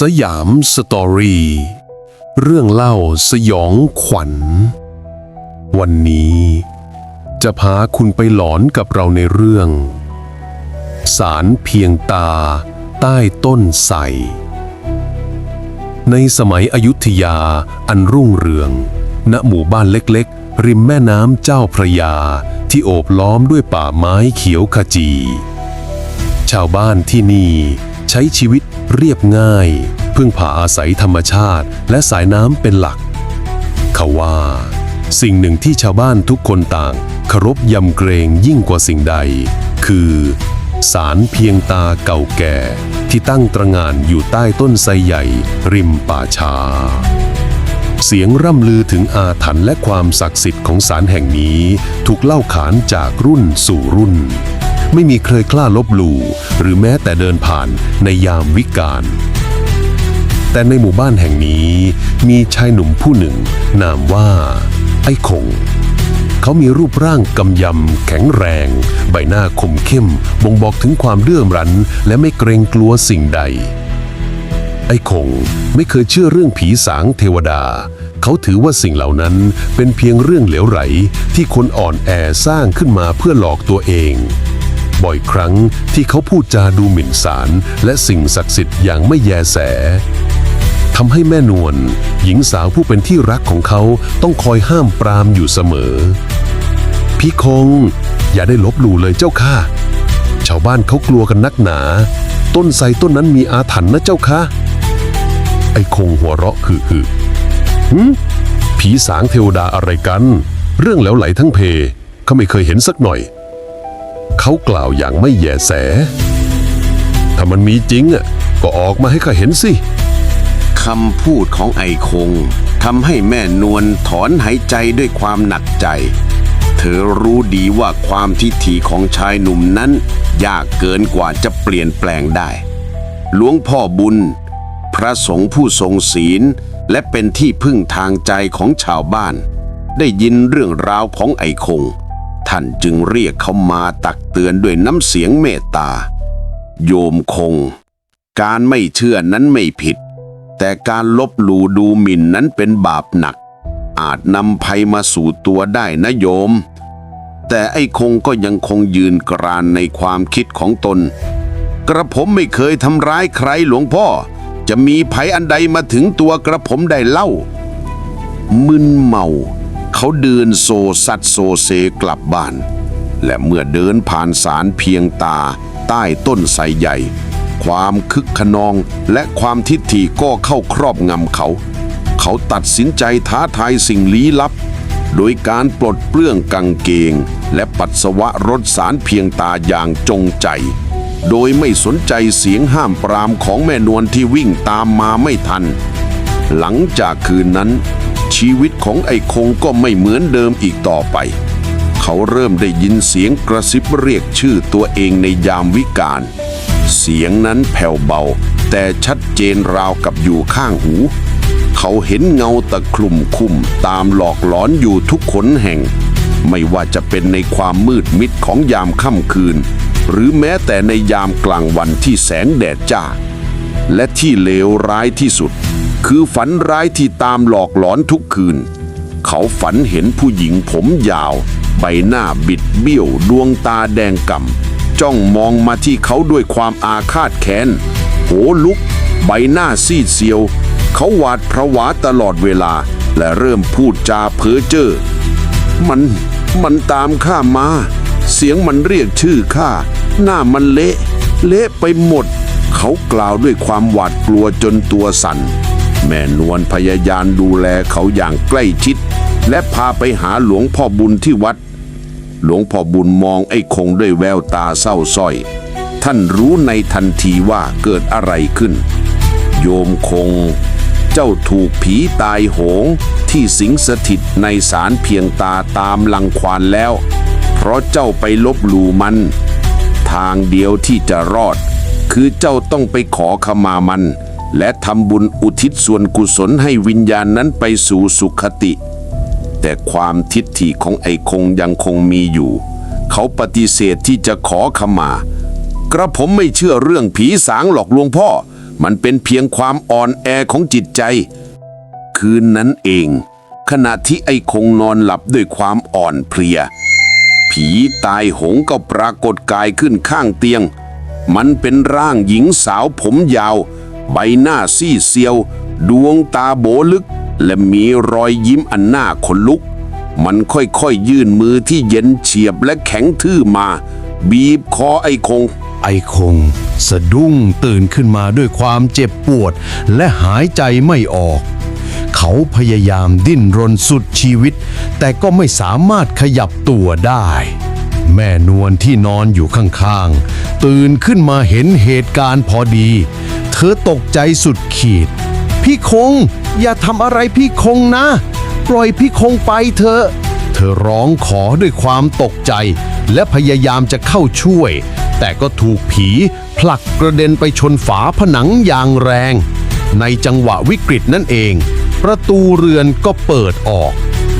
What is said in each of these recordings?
สยามสตอรี่ เรื่องเล่าสยองขวัญ วันนี้ จะพาคุณไปหลอนกับเราในเรื่อง สารเพียงตาใต้ต้นไทรในสมัยอยุธยาอันรุ่งเรือง ณหมู่บ้านเล็กๆ ริมแม่น้ำเจ้าพระยาที่โอบล้อมด้วยป่าไม้เขียวขจี ชาวบ้านที่นี่ ช้ชีวิตเรียบง่าย พึ่งพาอาศัยธรรมชาติ และสายน้ำเป็นหลักเขาว่า สิ่งหนึ่งที่ชาวบ้านทุกคนต่างเคารพยำเกรงยิ่งกว่าสิ่งใด คือสารเพียงตาเก่าแก่ ที่ตั้งตระงานอยู่ใต้ต้นไทรใหญ่ ริมป่าชา เสียงร่ำลือถึงอาถรรพ์และความศักดิ์สิทธิ์ของสารแห่งนี้ ถูกเล่าขานจากรุ่นสู่รุ่น ไม่มีใครกล้าลบหลู่หรือแม้แต่เดินผ่านในยามวิกาลแต่ในหมู่บ้านแห่งนี้มีชายหนุ่มผู้หนึ่ง นามว่า ไอ้คง เขามีรูปร่างกำยำแข็งแรง ใบหน้าคมเข้ม บ่งบอกถึงความเลื่อมรัน และไม่เกรงกลัวสิ่งใด ไอ้คงไม่เคยเชื่อเรื่องผีสางเทวดา เขาถือว่าสิ่งเหล่านั้นเป็นเพียงเรื่องเหลวไหลที่คนอ่อนแอสร้างขึ้นมาเพื่อหลอกตัวเอง บ่อยครั้งที่เขาพูดจาดูหมิ่นสารและสิ่งศักดิ์สิทธิ์อย่างไม่แยแสทำให้แม่นวลหญิงสาวผู้เป็นที่รักของเขาต้องคอยห้ามปรามอยู่เสมอ พี่คง อย่าได้ลบหลู่เลยเจ้าค่ะ ชาวบ้านเขากลัวกันนักหนา ต้นไทรต้นนั้นมีอาถรรพ์นะเจ้าค่ะ ไอ้คงหัวเราะคือคือหืมผีสางเทวดาอะไรกัน เรื่องแล้วไหลทั้งเพเขาไม่เคยเห็นสักหน่อย เขากล่าวอย่างไม่แยแส ถ้ามันมีจริงอะก็ออกมาให้ข้าเห็นสิ คำพูดของไอคงทำให้แม่นวลถอนหายใจด้วยความหนักใจ เธอรู้ดีว่าความทิฐิของชายหนุ่มนั้น ยากเกินกว่าจะเปลี่ยนแปลงได้ หลวงพ่อบุญ พระสงฆ์ผู้ทรงศีล และเป็นที่พึ่งทางใจของชาวบ้าน ได้ยินเรื่องราวของไอคง ท่านจึงเรียกเขามาตักเตือนด้วยน้ำเสียงเมตตา โยมคง การไม่เชื่อนั้นไม่ผิด แต่การลบหลู่ดูหมิ่นนั้นเป็นบาปหนัก อาจนำภัยมาสู่ตัวได้นะโยม แต่ไอ้คงก็ยังคงยืนกรานในความคิดของตน กระผมไม่เคยทำร้ายใครหลวงพ่อ จะมีภัยอันใดมาถึงตัวกระผมได้เล่า มึนเมา เขาเดินโซซัดโซเซกลับบ้าน และเมื่อเดินผ่านสารเพียงตา ใต้ต้นไทรใหญ่ ความคึกขนองและความทิฐิก็เข้าครอบงำเขา เขาตัดสินใจท้าทายสิ่งลี้ลับ โดยการปลดเปลื้องกางเกง และปัสสาวะรถสารเพียงตาอย่างจงใจ โดยไม่สนใจเสียงห้ามปรามของแม่นวลที่วิ่งตามมาไม่ทัน หลังจากคืนนั้น ชีวิตของไอ้คงก็ไม่เหมือนเดิมอีกต่อไป เขาเริ่มได้ยินเสียงกระซิบเรียกชื่อตัวเองในยามวิกาลเสียงนั้นแผ่วเบา แต่ชัดเจนราวกับอยู่ข้างหู เขาเห็นเงาตะคลุมคุมตามหลอกหลอนอยู่ทุกขนแห่ง ไม่ว่าจะเป็นในความมืดมิดของยามค่ำคืน หรือแม้แต่ในยามกลางวันที่แสงแดดจ้า และที่เลวร้ายที่สุด คือฝันร้ายที่ตามหลอกหลอนทุกคืน เขาฝันเห็นผู้หญิงผมยาว ใบหน้าบิดเบี้ยวดวงตาแดงก่ำจ้องมองมาที่เขาด้วยความอาฆาตแค้น โหลุก ใบหน้าซีดเซียว เขาหวาดพระวาตลอดเวลา และเริ่มพูดจาเพ้อเจ้อมันมันตามข้ามา เสียงมันเรียกชื่อข้า หน้ามันเละ เละไปหมด เขากล่าวด้วยความหวาดกลัวจนตัวสั่น แม่นวลพยายามดูแลเขาอย่างใกล้ชิด และพาไปหาหลวงพ่อบุญที่วัด หลวงพ่อบุญมองไอ้คงด้วยแววตาเศร้าส้อย ท่านรู้ในทันทีว่าเกิดอะไรขึ้น โยมคง เจ้าถูกผีตายโหงที่สิงสถิตในสารเพียงตาตามลังควานแล้ว เพราะเจ้าไปลบหลู่มัน ทางเดียวที่จะรอด คือเจ้าต้องไปขอขมามัน และทำบุญอุทิศส่วนกุศลให้วิญญาณนั้นไปสู่สุขติ แต่ความทิฏฐิของไอ้คงยังคงมีอยู่ เขาปฏิเสธที่จะขอขมา กระผมไม่เชื่อเรื่องผีสางหรอกลวงพ่อ มันเป็นเพียงความอ่อนแอของจิตใจ คืนนั้นเอง ขณะที่ไอ้คงนอนหลับด้วยความอ่อนเพลีย ผีตายโหงก็ปรากฏกายขึ้นข้างเตียง มันเป็นร่างหญิงสาวผมยาว ใบหน้าซีดเซียว ดวงตาโบลึก และมีรอยยิ้มอันหน่าขนลุก มันค่อยๆยยื่นมือที่เย็นเฉียบและแข็งทื่อมา บีบคอไอ้คง ไอคง สะดุ้งตื่นขึ้นมาด้วยความเจ็บปวด และหายใจไม่ออก เขาพยายามดิ้นรนสุดชีวิต แต่ก็ไม่สามารถขยับตัวได้แม่นวลที่นอนอยู่ข้างๆ ตื่นขึ้นมาเห็นเหตุการณ์พอดี เธอตกใจสุดขีด พี่คง อย่าทำอะไรพี่คงนะ ปล่อยพี่คงไปเถอะเธอร้องขอด้วยความตกใจ และพยายามจะเข้าช่วย แต่ก็ถูกผีผลักกระเด็นไปชนฝาผนังอย่างแรง ในจังหวะวิกฤตนั่นเอง ประตูเรือนก็เปิดออก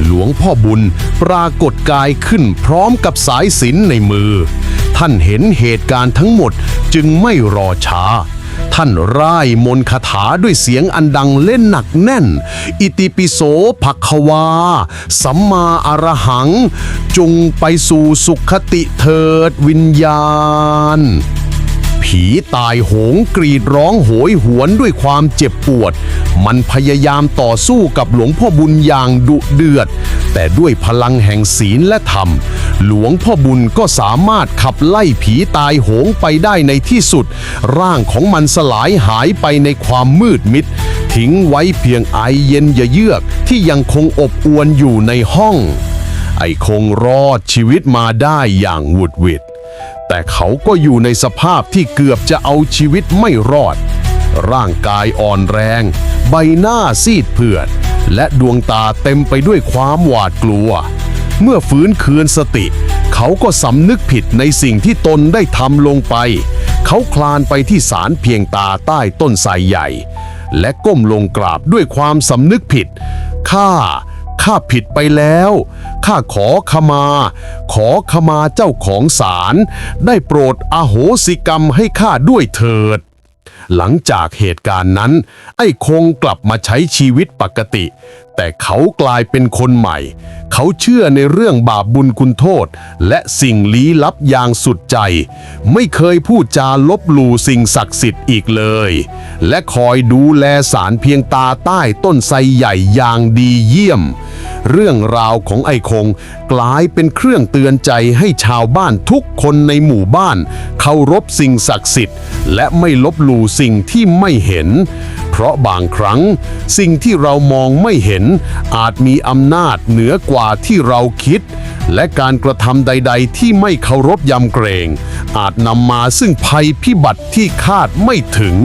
หลวงพ่อบุญปรากฏกายขึ้นพร้อมกับสายสินในมือ ท่านเห็นเหตุการณ์ทั้งหมดจึงไม่รอช้า ท่านร่ายมนคาถาด้วยเสียงอันดังเล่นหนักแน่น อิติปิโสภควา สัมมาอรหัง จงไปสู่สุขติเถิดวิญญาณ ผีตายโหงกรีดร้องโหยหวนด้วยความเจ็บปวด มันพยายามต่อสู้กับหลวงพ่อบุญอย่างดุเดือด แต่ด้วยพลังแห่งศีลและธรรม หลวงพ่อบุญก็สามารถขับไล่ผีตายโหงไปได้ในที่สุด ร่างของมันสลายหายไปในความมืดมิด ทิ้งไว้เพียงไอเย็นยเยือกที่ยังคงอบอวนอยู่ในห้อง ไอคงรอดชีวิตมาได้อย่างหวุดหวิด แต่เขาก็อยู่ในสภาพที่เกือบจะเอาชีวิตไม่รอด ร่างกายอ่อนแรง ใบหน้าซีดเผือด และดวงตาเต็มไปด้วยความหวาดกลัว เมื่อฟื้นคืนสติ เขาก็สำนึกผิดในสิ่งที่ตนได้ทำลงไป เขาคลานไปที่ศาลเพียงตาใต้ต้นไทรใหญ่ และก้มลงกราบด้วยความสำนึกผิดข้า ข้าผิดไปแล้ว ข้าขอขมา ขอขมาเจ้าของศาลได้โปรดอโหสิกรรมให้ข้าด้วยเถิด หลังจากเหตุการณ์นั้น ไอ้คงกลับมาใช้ชีวิตปกติ แต่เขากลายเป็นคนใหม่ เขาเชื่อในเรื่องบาปบุญคุณโทษ และสิ่งลี้ลับอย่างสุดใจ ไม่เคยพูดจาลบหลู่สิ่งศักดิ์สิทธิ์อีกเลย และคอยดูแลสารเพียงตาใต้ต้นไทรใหญ่อย่างดีเยี่ยม เรื่องราวของไอคงกลายเป็นเครื่องเตือนใจให้ชาวบ้านทุกคนในหมู่บ้านเคารพสิ่งศักดิ์สิทธิ์ และไม่ลบหลู่สิ่งที่ไม่เห็น เพราะบางครั้ง สิ่งที่เรามองไม่เห็น อาจมีอำนาจเหนือกว่าที่เราคิด และการกระทำใด ๆ ที่ไม่เคารพยำเกรง อาจนำมาซึ่งภัยพิบัติที่คาดไม่ถึง